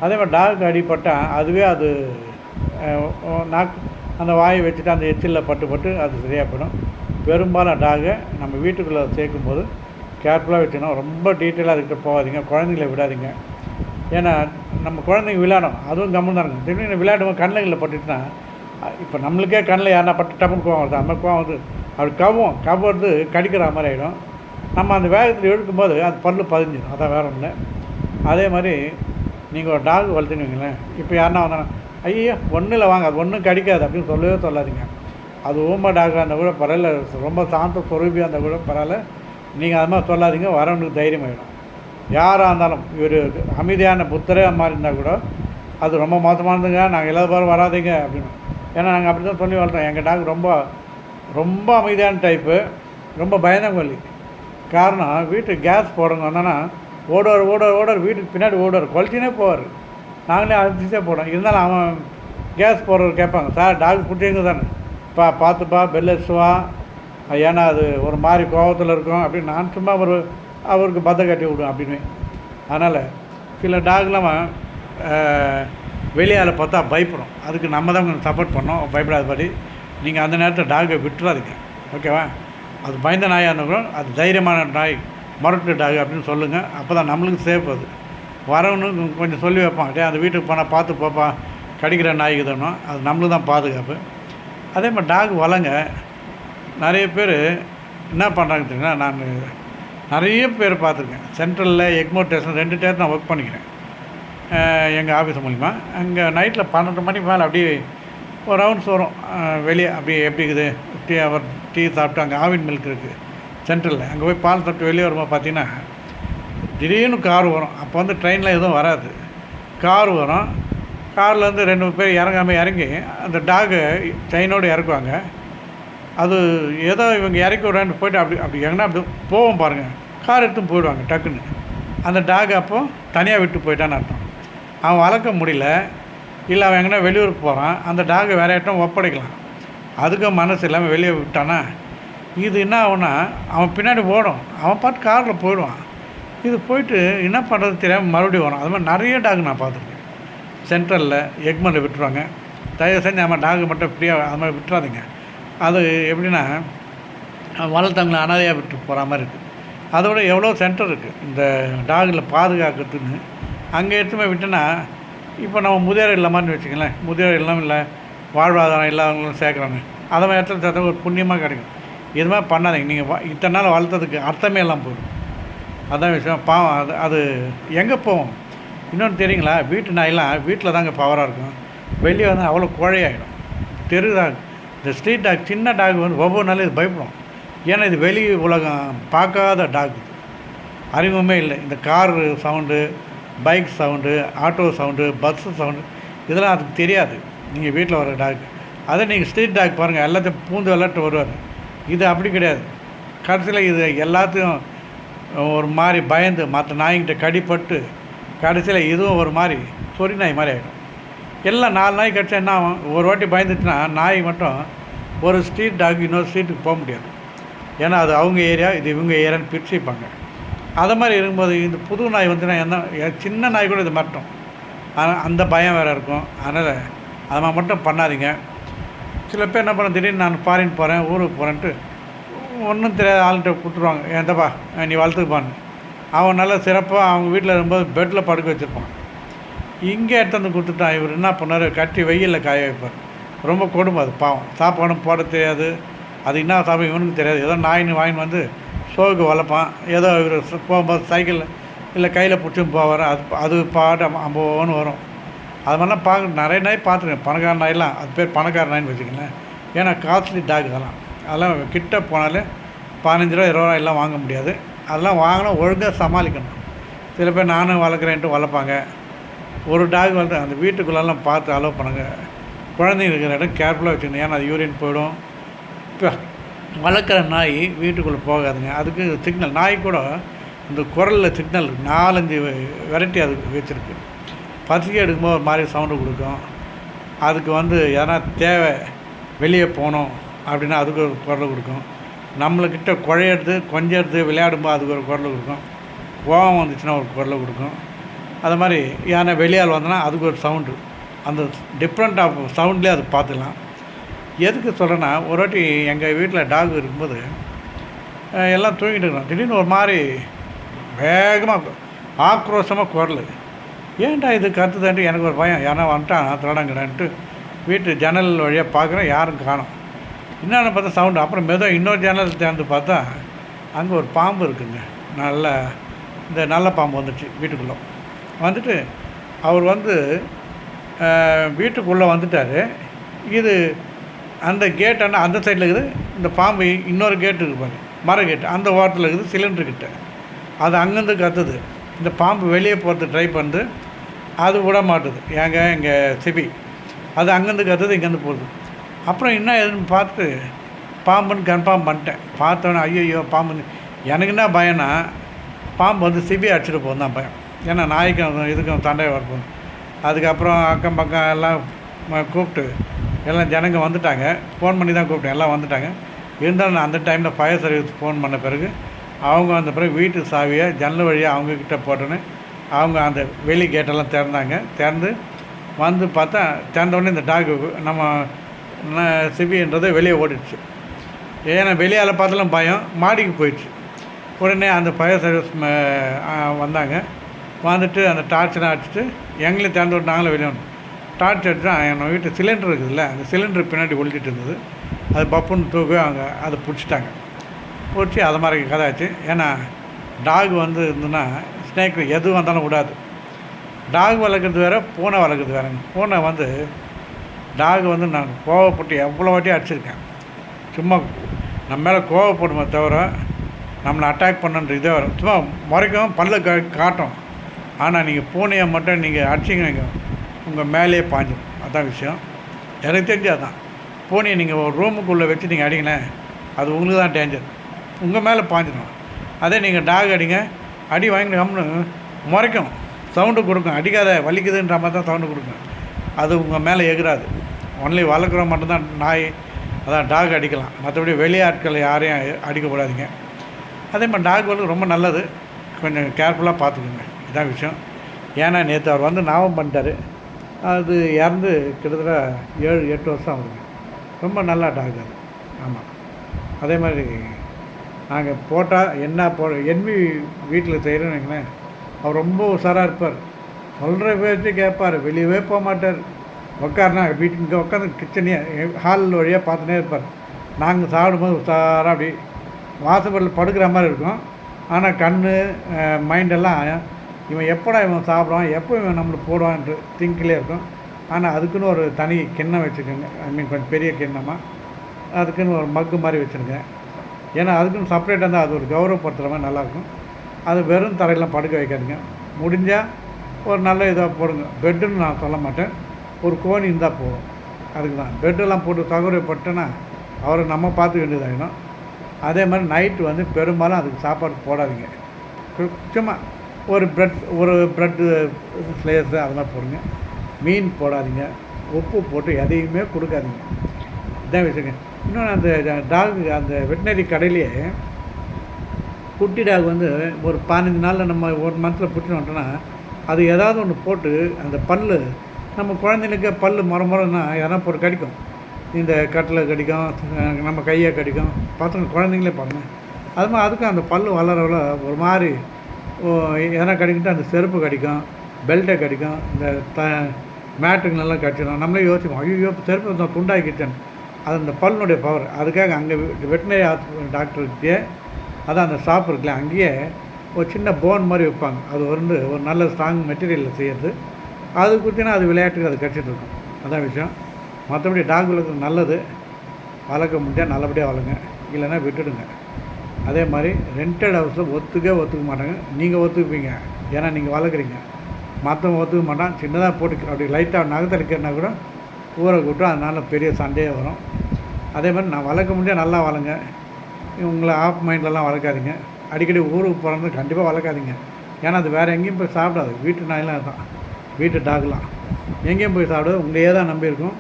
அதே மாதிரி டாக் அடிப்பட்டால் அதுவே அது நாக் நாக்கு அந்த வாயை வச்சுட்டு அந்த எச்சிலில் பட்டு பட்டு அது சரியாக போயிடும். பெரும்பாலும் டாகை நம்ம வீட்டுக்குள்ளே சேர்க்கும்போது கேர்ஃபுல்லாக வச்சுக்கணும் ரொம்ப டீட்டெயிலாக அதுக்கிட்ட போகாதீங்க குழந்தைங்கள விடாதீங்க. ஏன்னா நம்ம குழந்தைங்க விளையாடும் அதுவும் கம்மன் தான் இருக்கும். திடீர்னு விளையாடும்போது கண்ணுங்களில் பட்டுட்டுனா இப்போ நம்மளுக்கே கண்ணில் யாரா பட்டு டப்புன்னு கோவம் வருது. அந்த கோவம் வருது அப்படி கவ்வும் கவ்வுறது கடிக்கிற மாதிரி ஆகிடும் நம்ம அந்த வேகத்தில் இழுக்கும்போது அது பல்லு பதிஞ்சிடும் அதான் வேற ஒன்று இல்லை அதே மாதிரி நீங்கள் ஒரு டாக் வளர்த்துன்னு வைங்களேன். இப்போ யாருன்னா வந்தாங்கன்னா ஐயோ ஒன்றும் வாங்க. அது ஒன்றும் கடிக்காது. அப்படின்னு சொல்லவே சொல்லாதீங்க. அது ஊமை டாக் இருந்தால் கூட பரவாயில்ல. ரொம்ப சாந்த சொரூபியாக இருந்தால் கூட பரவாயில்ல. நீங்கள் அது மாதிரி சொல்லாதீங்க வரவனுக்கு தைரியம் ஆகிடும் யாராக இருந்தாலும் இவர் அமைதியான புத்தரே மாதிரி இருந்தால் கூட அது ரொம்ப மோசமானதுங்க. நாங்கள் எல்லா பேரும் வராதீங்க அப்படின்னு. ஏன்னா நாங்கள் அப்படி தான் சொல்லி வளர்த்தோம். எங்கள் டாக் ரொம்ப ரொம்ப அமைதியான டைப்பு ரொம்ப பயந்தங்கொல்லி காரணம் வீட்டுக்கு கேஸ் போடுங்க வந்தோன்னா ஓடுவார் ஓடுவார் ஓடுவார். வீட்டுக்கு பின்னாடி ஓடுவார். குவாலிட்டினே போவார். நாங்களே அழைச்சிட்டே போடுவோம். இருந்தாலும் அவன் கேஸ் போடுறவர் கேட்பாங்க சார் டாக் பிடிச்சிங்க தானே. பா பார்த்துப்பா பெல் ஏன்னா அது ஒரு மாதிரி கோபத்தில் இருக்கும். அப்படின்னு நான் சும்மா ஒரு அவருக்கு பத்த கட்டி விடுவேன் அப்படின்னு. அதனால் சில டாக்லாம் வெளியால் பார்த்தா பயப்படும். அதுக்கு நம்ம தான் கொஞ்சம் சப்போர்ட் பண்ணோம் பயப்படாதபடி நீங்கள் அந்த நேரத்தில் டாகை விட்டுறாதீங்க. ஓகேவா அது பயந்த நாயாக இருந்தாலும் அது தைரியமான நாய் மரட்டு டாக் அப்படின்னு சொல்லுங்கள் அப்போ தான் நம்மளுக்கு சேஃப் அது. வரவனுக்கு கொஞ்சம் சொல்லி வைப்பான். டே அந்த வீட்டுக்கு போனால் பார்த்து பார்ப்பான் கடிக்கிற நாய்க்கு தானோ? அது நம்மளுக்கு தான் பாதுகாப்பு. அதே மாதிரி டாக் வளங்க. நிறைய பேர் என்ன பண்ணுறாங்க தெரியுங்களா நான் நிறைய பேர் பார்த்துருக்கேன். சென்ட்ரலில் எக்மோர் ஸ்டேஷன் ரெண்டு டேஸ் நான் ஒர்க் பண்ணிக்கிறேன். எங்கள் ஆஃபீஸ் மூலிமா அங்கே நைட்டில் பன்னெண்டு மணிக்கு மேலே அப்படியே ஒரு ரவுண்ட்ஸ் வரும். வெளியே அப்படியே எப்படி இருக்குது? டீ அவர் டீ சாப்பிட்டு அங்கே ஆவின் மில்க் இருக்குது சென்ட்ரலில். அங்கே போய் பால் சாப்பிட்டு வெளியே வரும்போது பார்த்தீங்கன்னா திடீர்னு கார் வரும். அப்போ வந்து ட்ரெயினில் எதுவும் வராது. கார் வரும். கார்லேருந்து ரெண்டு மூணு பேர் இறங்காம இறங்கி அந்த டாகை செயினோடு இறக்குவாங்க. அது ஏதோ இவங்க இறக்கி விடான்னு போயிட்டு அப்படி அப்படி எங்கன்னா அப்படி போவோம் பாருங்கள் கார் எடுத்து போயிடுவாங்க டக்குன்னு. அந்த டாக் அப்போது தனியாக விட்டு போயிட்டான்னு அர்த்தம். அவன் வளர்க்க முடியல. இல்லை அவன் எங்கன்னா வெளியூருக்கு போகிறான் அந்த டாகை வேற யார்ட்டும் ஒப்படைக்கலாம். அதுக்கும் மனசு இல்லாமல் வெளியே விட்டானா? இது என்ன ஆகுனா அவன் பின்னாடி ஓடும். அவன் பார்த்து காரில் போயிடுவான். இது போயிட்டு என்ன பண்ணுறது தெரியாமல் மறுபடியும் வரும். அது மாதிரி நிறைய டாக் நான் பார்த்துருக்கேன். சென்ட்ரலில் எக்மரில் விட்டுருவாங்க. தயவு செஞ்சு நம்ம டாகு மட்டும் ஃப்ரீயாக அது மாதிரி விட்டுறாதீங்க. அது எப்படின்னா வளர்த்தவங்களை அனாதையாக விட்டு போகிற மாதிரி இருக்குது அதோட எவ்வளோ சென்டர் இருக்குது இந்த டாகில் பாதுகாக்கிறதுன்னு அங்கே எடுத்துமே விட்டோன்னா இப்போ நம்ம முதியோர் இல்லாமான்னு வச்சுக்கங்களேன். முதியோர் இல்லம் இல்லை வாழ்வாதாரம் இல்லாதவங்களும் சேர்க்குறாங்க. அதை மாதிரி இடத்துல சேர்த்தா ஒரு புண்ணியமாக கிடைக்கும். இது மாதிரி பண்ணாதீங்க. நீங்கள் இத்தனை நாள் வளர்த்ததுக்கு அர்த்தமே எல்லாம் போயிடும். அதான் விஷயம். பாவம் அது அது எங்கே போவோம்? இன்னொன்று தெரியுங்களா? வீட்டு நாயெல்லாம் வீட்டில் தாங்க பவராக இருக்கும். வெளியே வந்து அவ்வளோ குழையாயிடும். தெரு டாக் இந்த ஸ்ட்ரீட் டாக் சின்ன டாக் வந்து ஒவ்வொரு நாளும் இது பயப்படும். ஏன்னா இது வெளி உலகம் பார்க்காத டாக் அறிமுகமே இல்லை. இந்த car sound bike sound auto sound bus sound இதெல்லாம் அதுக்கு தெரியாது. நீங்கள் வீட்டில் வர டாக் அதே நீங்கள் ஸ்ட்ரீட் டாக் பாருங்கள் எல்லாத்தையும் பூந்து விளாட்டு வருவார். இது அப்படி கிடையாது. கடைசியில் இது எல்லாத்தையும் ஒரு மாதிரி பயந்து மற்ற நாய்கிட்ட கடிப்பட்டு கடைசியில் இதுவும் ஒரு மாதிரி சொறி நாய் மாதிரி ஆகிடும் எல்லாம் நாலு நாய் கடிச்சா என்ன ஆகும்? ஒரு வாட்டி பயந்துச்சுன்னா நாய் மட்டும் ஒரு ஸ்ட்ரீட் டாக் இன்னொரு ஸ்ட்ரீட்டுக்கு போக முடியாது. ஏன்னா அது அவங்க ஏரியா இது இவங்க ஏரியான்னு பிரிச்சுப்பாங்க. அதை மாதிரி இருக்கும்போது இந்த புது நாய் வந்துன்னா என்ன சின்ன நாய் கூட இது மட்டும். ஆனால் அந்த பயம் வேறு இருக்கும். அதனால் அதை மாதிரி மட்டும் பண்ணாதீங்க. சில பேர் என்ன பண்ண திடீர்னு நான் ஃபாரின் போகிறேன் ஊருக்கு போகிறேன்ட்டு ஒன்றும் தெரியாத ஆள்கிட்ட கொடுத்துருவாங்க. ஏன்டப்பா நீ வளர்த்துக்கு பான்னு. அவன் நல்லா சிறப்பாக அவங்க வீட்டில் இருக்கும்போது பெட்டில் படுக்க வச்சுருப்பான். இங்கே எடுத்து வந்து கொடுத்துட்டான் இவர் என்ன பண்ணார்? கட்டி வெயிலில் காய வைப்பார். ரொம்ப கொடுமை அது பாவம். சாப்பாடும் போட தெரியாது. அது என்ன சாப்பிடும் இவனுக்கு தெரியாது. ஏதோ நாயின்னு வாங்கின்னு வந்து ஷோவுக்கு வளர்ப்பான். ஏதோ இவர் போகும்போது சைக்கிளில் இல்லை கையில் பிடிச்சும் போவார். அது அது பாட்டு அம்போன்னு வரும். அது மாதிரிலாம் பார்க்க நிறைய நாய் பார்த்துருக்கேன். பணக்கார நாயெல்லாம் அது பேர் பணக்கார நாயின்னு வச்சுக்கங்களேன். ஏன்னா காஸ்ட்லி டாக் அதெல்லாம் அதெல்லாம் கிட்ட போனாலே பதினஞ்சு ரூபா இருபது ரூபா எல்லாம் வாங்க முடியாது. அதெல்லாம் வாங்கினா ஒழுங்காக சமாளிக்கணும். சில பேர் நானும் வளர்க்குறேன்ட்டு வளர்ப்பாங்க. ஒரு டாக் வந்து அந்த வீட்டுக்குள்ளெல்லாம் பார்த்து அலோவ் பண்ணுங்கள் குழந்தைங்க இருக்கிற இடம் கேர்ஃபுல்லாக வச்சுக்கணும். ஏன்னா அது யூரின் போயிடும். இப்போ வளர்க்குற நாய் வீட்டுக்குள்ளே போகாதுங்க. அதுக்கு சிக்னல் நாய் கூட இந்த குரலில் சிக்னல் நாலஞ்சு வெரைட்டி அதுக்கு வச்சுருக்கு. பசிக்கு எடுக்கும்போது ஒரு மாதிரி சவுண்டு கொடுக்கும். அதுக்கு வந்து எதனா தேவை வெளியே போகணும் அப்படின்னா அதுக்கு ஒரு குரல் கொடுக்கும். நம்மளுக்கிட்ட குழையிறது கொஞ்சிறது விளையாடும்போது அதுக்கு ஒரு குரல் கொடுக்கும். கோவம் வந்துச்சுன்னா ஒரு குரல் கொடுக்கும். அது மாதிரி யானை வெளியால் வந்தோன்னா அதுக்கு ஒரு சவுண்டு அந்த டிஃப்ரெண்ட் ஆஃப் சவுண்ட்லேயே அது பார்த்துக்கலாம். எதுக்கு சொல்கிறேன்னா ஒரு வாட்டி எங்கள் வீட்டில் டாக் இருக்கும்போது எல்லாம் தூங்கிட்டு இருக்கிறோம் திடீர்னு ஒரு மாதிரி வேகமாக ஆக்ரோஷமாக குரல். ஏன்டா இது கத்துதான்ட்டு எனக்கு ஒரு பயம். யாரா வந்துட்டான் திருடங்கடான்ட்டு வீட்டு ஜன்னல் வழியாக பார்க்குறேன் யாரும் காணோம். என்னென்னு பார்த்தா சவுண்டு அப்புறம் மெதுவாக இன்னொரு ஜன்னல் திறந்து பார்த்தா அங்கே ஒரு பாம்பு இருக்குங்க. நல்ல இந்த நல்ல பாம்பு வந்துச்சு வீட்டுக்குள்ளே. வந்துட்டு அவர் வந்து வீட்டுக்குள்ளே வந்துட்டார். இது அந்த கேட் ஆனால் அந்த சைடில் இருக்குது. இந்த பாம்பு இன்னொரு கேட்டு இருக்கு பாருங்க மர கேட்டு அந்த ஓரத்தில் இருக்குது சிலிண்டர் கிட்ட. அது அங்கேருந்து கத்துது. இந்த பாம்பு வெளியே போகிறது ட்ரை பண்ணுது. அது விட மாட்டுது. ஏங்க இங்கே சிபி. அது அங்கேருந்து கத்துது இங்கேருந்து போகுது. அப்புறம் என்ன ஏதுன்னு பார்த்து பாம்புன்னு கன்ஃபார்ம் பண்ணிட்டேன். பார்த்தோன்னே ஐயோ பாம்பு எனக்கு என்ன பயம்னா பாம்பு வந்து சிபி அடிச்சுட்டு போகும் தான் பயம். ஏன்னா நாய்க்கும் இதுக்கும் சண்டை வரப்போம் அதுக்கப்புறம் அக்கம் பக்கம் எல்லாம் கூப்பிட்டு எல்லாம் ஜனங்க வந்துட்டாங்க. ஃபோன் பண்ணி தான் கூப்பிட்டேன். எல்லாம் வந்துட்டாங்க. இருந்தாலும் நான் அந்த டைமில் ஃபயர் சர்வீஸ் ஃபோன் பண்ண பிறகு அவங்க வந்த பிறகு வீட்டு சாவியை ஜன்னல் வழியாக அவங்கக்கிட்ட போட்டோன்னே அவங்க அந்த வெளி கேட்டெல்லாம் திறந்தாங்க. திறந்து வந்து பார்த்தா திறந்தோடனே இந்த டாக் நம்ம சிபின்றது வெளியே ஓடிடுச்சு. ஏன்னா வெளியால் பார்த்தாலும் பயம் மாடிக்கு போயிடுச்சு. உடனே அந்த ஃபயர் சர்வீஸ் வந்தாங்க. வந்துட்டு அந்த டார்ச்செலாம் அடிச்சுட்டு எங்களையும் திறந்து விட்டு நாங்களும் வெளியே வந்தோம். டார்ச் அடிச்சு என்னோட வீட்டு சிலிண்டர் இருக்குதுல்ல அந்த சிலிண்டர் பின்னாடி ஒழிச்சிட்டு இருந்தது. அது பப்புன்னு தூக்கி அவங்க அதை பிடிச்சிட்டாங்க. பிடிச்சி அது மாதிரி கதை ஆச்சு ஏன்னா டாக் வந்து இருந்துன்னா ஸ்னேக் எது வந்தாலும் விடாது. டாக் வளர்க்குறது வேறு பூனை வளர்க்குறது வேறுங்க. பூனை வந்து டாக் வந்து நான் கோவப்பட்டு எவ்வளோ வாட்டி அடிச்சிருக்கேன். சும்மா நம்ம மேலே கோவப்படுமே தவிர நம்மளை அட்டாக் பண்ணுன்ற இதே வரும். சும்மா முறைக்கும் பல்ல கா காட்டும். ஆனால் நீங்கள் பூனையை மட்டும் நீங்கள் அடிச்சிங்க உங்கள் மேலேயே பாஞ்சிடும் அதான் விஷயம். எனக்கு தெரிஞ்சு அதான். பூனையை நீங்கள் ஒரு ரூமுக்குள்ளே வச்சு நீங்கள் அடிங்களேன். அது உங்களுக்கு தான் டேஞ்சர் உங்கள் மேலே பாஞ்சிடும். அதே நீங்கள் டாக் அடிங்க. அடி வாங்கி கம்னு முறைக்கும். சவுண்டு கொடுக்கும். அடிக்காத வலிக்குதுன்ற மாதிரி தான் சவுண்டு கொடுக்கும். அது உங்கள் மேலே எகிராது ஒன்லி வளர்க்குற மட்டும்தான் நாய் அதான் டாக் அடிக்கலாம். மற்றபடி வெளியாட்கள் யாரையும் அடிக்கக்கூடாதீங்க அதே மாதிரி டாக் வந்து ரொம்ப நல்லது. கொஞ்சம் கேர்ஃபுல்லாக பார்த்துக்குங்க. இதான் விஷயம். ஏன்னா நேற்று அவர் வந்து ஞாபகம் பண்ணிட்டாரு. அது இறந்து கிட்டத்தட்ட ஏழு எட்டு வருஷம் ஆகுதுங்க. ரொம்ப நல்லா டாக் அது. ஆமாம் அதே மாதிரி நாங்கள் போட்டால் என்ன போ என்வி வீட்டில் செய்கிறோன்னு வைங்களேன். அவர் ரொம்ப உஷாராக இருப்பார். சொல்கிற பேச்சு கேட்பார் வெளியவே போக மாட்டார். உட்காருனா வீட்டு இங்கே உட்காந்து கிச்சனே ஹால் வழியாக பார்த்துனே இருப்பார். நாங்கள் சாப்பிடும்போது உஷாராக அப்படி வாசப்படில் படுக்கிற மாதிரி இருக்கும். ஆனால் கண் மைண்டெல்லாம் இவன் எப்படா இவன் சாப்பிடுவான் எப்போ இவன் நம்மளுக்கு போடுவான்ட்டு திங்கிலே இருக்கும். ஆனால் அதுக்குன்னு ஒரு தனி கிண்ணம் வச்சுக்கோங்க. ஐ மீன் கொஞ்சம் பெரிய கிண்ணமாக அதுக்குன்னு ஒரு மக்கு மாதிரி வச்சுருக்கேன். ஏன்னா அதுக்குன்னு செப்பரேட்டாக இருந்தால் அது ஒரு கௌரவப்படுத்துகிற மாதிரி நல்லாயிருக்கும். அது வெறும் தரையெல்லாம் படுக்க வைக்காதுங்க. முடிஞ்சால் ஒரு நல்ல இதாக போடுங்க. பெட்டுன்னு நான் சொல்ல மாட்டேன். ஒரு கோணி இருந்தால் போதும். அதுக்கு தான் பெட்டெல்லாம் போட்டு சௌகரியப்பட்டேன்னா அவரை நம்ம பார்த்து வேண்டியதாகிடும் அதே மாதிரி நைட்டு வந்து பெரும்பாலும் அதுக்கு சாப்பாடு போடாதீங்க. சும்மா ஒரு ப்ரெட் ஒரு ப்ரெட்டு ஸ்லேஸு அதெல்லாம் போடுங்க. மீன் போடாதீங்க. உப்பு போட்டு எதையுமே கொடுக்காதீங்க. இதான் விஷயங்க இன்னொன்று அந்த டாக் அந்த வெட்டினரி கடையிலேயே குட்டி டாக் வந்து ஒரு பதினஞ்சு நாளில் நம்ம ஒரு மந்தில் பிடிச்சிட்டு வந்தோன்னா அது ஏதாவது ஒன்று போட்டு அந்த பல் நம்ம குழந்தைங்களுக்கு பல் முறை முறைன்னா எதனா கடிக்கும். இந்த கட்டில் கடிக்கும் நம்ம கையை கடிக்கும். பசங்க குழந்தைங்களே பண்ணேன் அது மாதிரி அதுக்கும் அந்த பல் வளரவில் ஒரு மாதிரி ஓ, எதனா கடிக்கிட்டு அந்த செருப்பு கடிக்கும் பெல்ட்டை கடிக்கும் இந்த த மேட்டுக்கு கடிச்சிடும். நம்மளே யோசிப்போம் ஐயோ செருப்பு தான் துண்டாக்கிட்டேன் அது அந்த பல்லுடைய பவர் அதுக்காக அங்கே வெட்டினரி டாக்டர்கிட்டே அதான் அந்த ஷாப் இருக்குல்ல அங்கேயே ஒரு சின்ன போன் மாதிரி வைப்பாங்க. அது வந்து ஒரு நல்ல ஸ்ட்ராங் மெட்டீரியலில் செய்யறது. அது குத்தினா அது விளையாட்டுக்கு அது கடிச்சிட்டு இருக்கும். அதான் விஷயம். மற்றபடி டாக் வளர்க்குறது நல்லது. வளர்க்க முடிஞ்சால் நல்லபடியாக வளருங்க. இல்லைன்னா விட்டுடுங்க. அதே மாதிரி ரெண்டட் ஹவுஸில் ஒத்துக்கவே ஒத்துக்க மாட்டாங்க. நீங்கள் ஒத்துக்குப்பீங்க ஏன்னா நீங்கள் வளர்க்குறீங்க. மற்றவங்க ஒத்துக்க மாட்டான் சின்னதாக போட்டு அப்படி லைட்டாக நகத்தடிக்கிறனா கூட ஊரை கூட்டம் அதனால் பெரிய சண்டையே வரும். அதே மாதிரி நான் வளர்க்க முடியாது நல்லா வளங்க உங்களை ஆஃப் மைண்ட்லலாம் வளர்க்காதீங்க. அடிக்கடி ஊருக்கு போகிறது கண்டிப்பாக வளர்க்காதீங்க. ஏன்னா அது வேறு எங்கேயும் போய் சாப்பிடாது. வீட்டு நாயெல்லாம் தான் வீட்டு டாக்லாம். எங்கேயும் போய் சாப்பிடாது. உங்களையே தான் நம்பியிருக்கும்.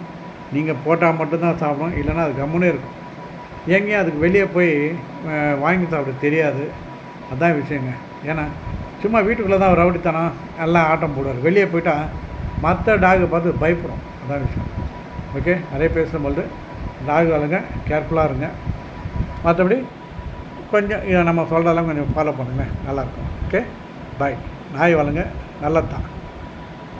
நீங்கள் போட்டால் மட்டும்தான் சாப்பிடும் இல்லைன்னா அது கம்முனே இருக்கும். எங்கேயும் அதுக்கு வெளியே போய் வாங்கி சாப்பிட தெரியாது. அதுதான் விஷயங்க. ஏன்னா சும்மா வீட்டுக்குள்ளே தான் ரவுடித்தனம் எல்லாம் ஆட்டம் போடுவார். வெளியே போயிட்டா மற்ற டாகை பார்த்து பயப்படும். அதான் விஷயம். ஓகே? நிறைய பேசும்போது டாக் வளருங்க கேர்ஃபுல்லாக இருங்க. மற்றபடி கொஞ்சம் இதை நம்ம சொல்கிறதெல்லாம் கொஞ்சம் ஃபாலோ பண்ணுங்க. நல்லாயிருக்கும் ஓகே? பாய். நாய் வளருங்க நல்லது தான்